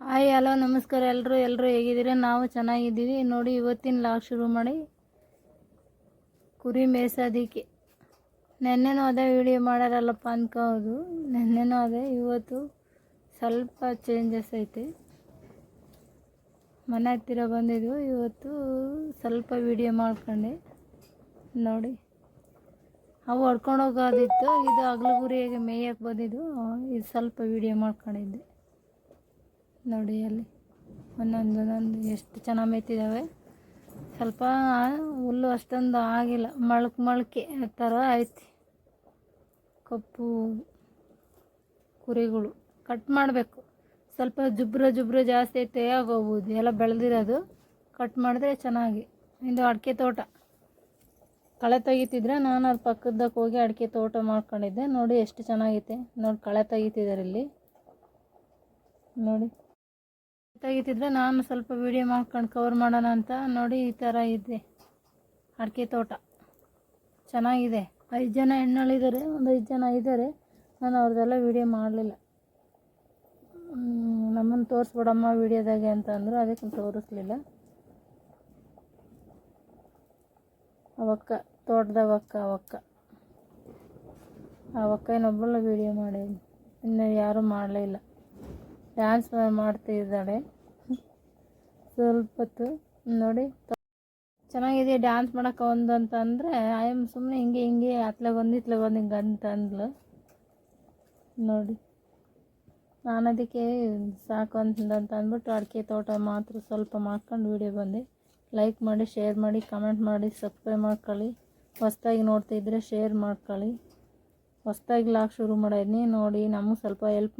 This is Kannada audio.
ಹಾಯ್, ಹಲೋ, ನಮಸ್ಕಾರ. ಎಲ್ಲರೂ ಎಲ್ಲರೂ ಹೇಗಿದ್ದೀರಿ? ನಾವು ಚೆನ್ನಾಗಿದ್ದೀವಿ. ನೋಡಿ, ಇವತ್ತಿನ ಲಾಕ್ ಶುರು ಮಾಡಿ ಕುರಿ ಮೇಯ್ಸೋದಕ್ಕೆ. ನೆನ್ನೆನೂ ಅದೇ ವಿಡಿಯೋ ಮಾಡಾರಲ್ಲಪ್ಪ ಅನ್ಕೋದು. ನೆನ್ನೆನೂ ಅದೇ, ಇವತ್ತು ಸ್ವಲ್ಪ ಚೇಂಜಸ್ ಐತೆ. ಮನೆ ಹತ್ತಿರ ಬಂದಿದ್ವು. ಇವತ್ತು ಸ್ವಲ್ಪ ವಿಡಿಯೋ ಮಾಡ್ಕೊಂಡೆ. ನೋಡಿ. ಅವು ಹೊಡ್ಕೊಂಡು ಹೋಗೋದಿತ್ತು. ಇದು ಹಗ್ಲು ಗುರಿಯಾಗಿ ಮೇಯಕ್ಕೆ ಬಂದಿದ್ದು. ಇದು ಸ್ವಲ್ಪ ವಿಡಿಯೋ ಮಾಡ್ಕೊಂಡಿದ್ದೆ. ನೋಡಿ ಅಲ್ಲಿ ಒಂದೊಂದು ಒಂದೊಂದು ಎಷ್ಟು ಚೆನ್ನಾಗಿ ಮೇಯ್ತಿದ್ದಾವೆ ಸ್ವಲ್ಪ ಹುಲ್ಲು ಅಷ್ಟೊಂದು ಆಗಿಲ್ಲ. ಮೊಳಕೆ ಮೊಳಕೆ ಥರ ಐತಿ. ಕಪ್ಪು ಕುರಿಗಳು ಕಟ್ ಮಾಡಬೇಕು. ಸ್ವಲ್ಪ ಜುಬ್ರ ಜುಬ್ರ ಜಾಸ್ತಿ ಐತೆ ಆಗೋಗ್ಬೋದು ಎಲ್ಲ ಬೆಳೆದಿರೋದು. ಕಟ್ ಮಾಡಿದ್ರೆ ಚೆನ್ನಾಗಿ. ಇದು ಅಡಿಕೆ ತೋಟ? ಕಳೆ ತೆಗಿತಿದ್ರೆ ನಾನು ಅಲ್ಲಿ ಪಕ್ಕದಾಗ ಹೋಗಿ ಅಡಿಕೆ ತೋಟ ಮಾಡ್ಕೊಂಡಿದ್ದೆ. ನೋಡಿ ಎಷ್ಟು ಚೆನ್ನಾಗೈತೆ. ನೋಡಿ ಕಳೆ ತೆಗಿತಿದ್ದಾರೆ ಇಲ್ಲಿ. ನೋಡಿ. ತೆಗಿತಿದ್ರೆ ನಾನು ಸ್ವಲ್ಪ ವಿಡಿಯೋ ಮಾಡ್ಕೊಂಡು ಕವರ್ ಮಾಡೋಣ ಅಂತ ನೋಡಿ ಈ ಥರ ಇದೆ. ಅಡಿಕೆ ತೋಟ. ಚೆನ್ನಾಗಿದೆ. ಐದು ಜನ ಹೆಣ್ಣಳಿದ್ದಾರೆ ಒಂದು ಐದು ಜನ ಇದ್ದಾರೆ. ನಾನು ಅವ್ರದ್ದೆಲ್ಲ ವಿಡಿಯೋ ಮಾಡಲಿಲ್ಲ. ನಮ್ಮನ್ನು ತೋರಿಸ್ಬಿಡಮ್ಮ ವಿಡಿಯೋದಾಗೆ ಅಂತ ಅಂದರು. ಅದಕ್ಕೆ ತೋರಿಸ್ಲಿಲ್ಲ. ಅವಕ್ಕ ತೋಟದವಕ್ಕ ಅವಕ್ಕ. ಅವಕ್ಕ ಇನ್ನೊಬ್ಬಳ ವಿಡಿಯೋ ಮಾಡಿ ಇನ್ನು ಯಾರೂ ಮಾಡಲೇ ಇಲ್ಲ ಡ್ಯಾನ್ಸ್ ಮಾಡ್ತಿದ್ದಾಳೆ ಸ್ವಲ್ಪ ಹೊತ್ತು ನೋಡಿ. ಚೆನ್ನಾಗಿದೆ ಡ್ಯಾನ್ಸ್ ಮಾಡೋಕೆ ಒಂದು ಅಂತಂದರೆ ಆಯಮ್ ಸುಮ್ಮನೆ ಹಿಂಗೆ ಹಿಂಗೆ ಅತ್ಲಾಗ ಒಂದು ಇತ್ಲಾಗ ಒಂದು ಹಿಂಗೆ ಅಂತ ಅಂದ್ಲು. ನೋಡಿ. ನಾನು ಅದಕ್ಕೆ ಸಾಕು ಅಂತ ಅಂದ್ಬಿಟ್ಟು ಅಡಿಕೆ ತೋಟ ಮಾತ್ರ ಸ್ವಲ್ಪ ಮಾಡ್ಕೊಂಡು ವೀಡಿಯೋ ಬಂದೆ. ಲೈಕ್ ಮಾಡಿ ಶೇರ್ ಮಾಡಿ ಕಮೆಂಟ್ ಮಾಡಿ ಸಬ್ಸ್ಕ್ರೈಬ್ ಮಾಡ್ಕೊಳ್ಳಿ. ಹೊಸ್ದಾಗಿ ನೋಡ್ತಿದ್ರೆ ಶೇರ್ ಮಾಡ್ಕೊಳ್ಳಿ. ಹೊಸ್ದಾಗಿ ಲಾಕ್ ಶುರು ಮಾಡಿದ್ನಿ ನೋಡಿ ನಮಗೆ ಸ್ವಲ್ಪ ಹೆಲ್ಪ್